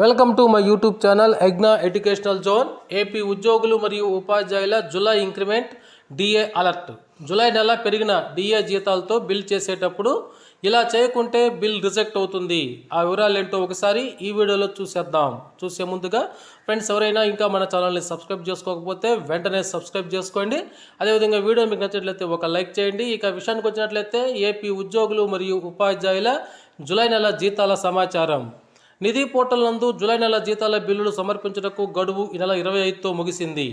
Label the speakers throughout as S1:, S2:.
S1: Welcome to my YouTube channel ఎగ్నా educational zone. AP ఉద్యోగులు మరియు ఉపాధ్యాయుల July increment DA alert. July నెల పెరిగిన డిఏ జీతాలతో బిల్ చేసేటప్పుడు ఇలా చేయకుంటే బిల్ రిజెక్ట్ అవుతుంది. ఆ వివరాలు ఏంటో ఒకసారి ఈ వీడియోలో చూసేద్దాం. చూసే ముందుగా ఫ్రెండ్స్ ఎవరైనా ఇంకా మన ఛానల్ని సబ్స్క్రైబ్ చేసుకోకపోతే వెంటనే సబ్స్క్రైబ్ చేసుకోండి. అదేవిధంగా వీడియో మీకు నచ్చినట్లయితే ఒక లైక్ చేయండి. ఇక విషయానికి వచ్చినట్లయితే ఏపీ ఉద్యోగులు మరియు ఉపాధ్యాయుల జులై నెల జీతాల సమాచారం. నిధి పోర్టల్ నందు జూలై నెల జీతాల బిల్లులు సమర్పించుటకు గడువు ఈ నెల ఇరవై ఐదుతో ముగిసింది.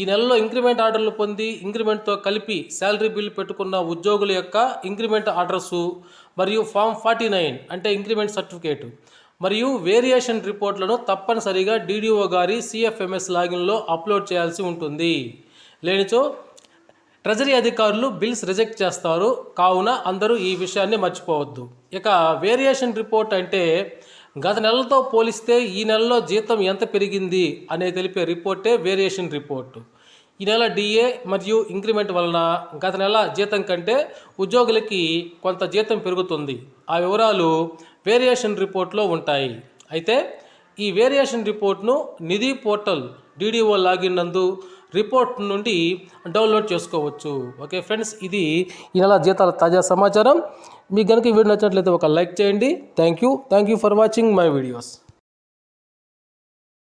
S1: ఈ నెలలో ఇంక్రిమెంట్ ఆర్డర్లు పొంది ఇంక్రిమెంట్తో కలిపి శాలరీ బిల్ పెట్టుకున్న ఉద్యోగుల యొక్క ఇంక్రిమెంట్ ఆర్డర్సు మరియు ఫామ్ ఫార్టీ నైన్ అంటే ఇంక్రిమెంట్ సర్టిఫికేట్ మరియు వేరియేషన్ రిపోర్ట్లను తప్పనిసరిగా డీడీఓ గారి సిఎఫ్ఎంఎస్ లాగిన్లో అప్లోడ్ చేయాల్సి ఉంటుంది. లేనిచో ట్రెజరీ అధికారులు బిల్స్ రిజెక్ట్ చేస్తారు. కావున అందరూ ఈ విషయాన్ని మర్చిపోవద్దు. ఇక వేరియేషన్ రిపోర్ట్ అంటే గత నెలలతో పోలిస్తే ఈ నెలలో జీతం ఎంత పెరిగింది అనే తెలిపే రిపోర్టే వేరియేషన్ రిపోర్ట్. ఈ నెల డిఏ మరియు ఇంక్రిమెంట్ వలన గత నెల జీతం కంటే ఉద్యోగులకి కొంత జీతం పెరుగుతుంది. ఆ వివరాలు వేరియేషన్ రిపోర్ట్లో ఉంటాయి. అయితే ఈ వేరియేషన్ రిపోర్ట్ను నిధి పోర్టల్ డీడీఓ లాగిన్ నందు రిపోర్ట్ నుండి డౌన్లోడ్ చేసుకోవచ్చు. ఓకే ఫ్రెండ్స్ ఇది ఈ నెల జీతాల తాజా సమాచారం. మీకు కనుక వీడియో నచ్చినట్లయితే ఒక లైక్ చేయండి. Thank you thank you for watching my videos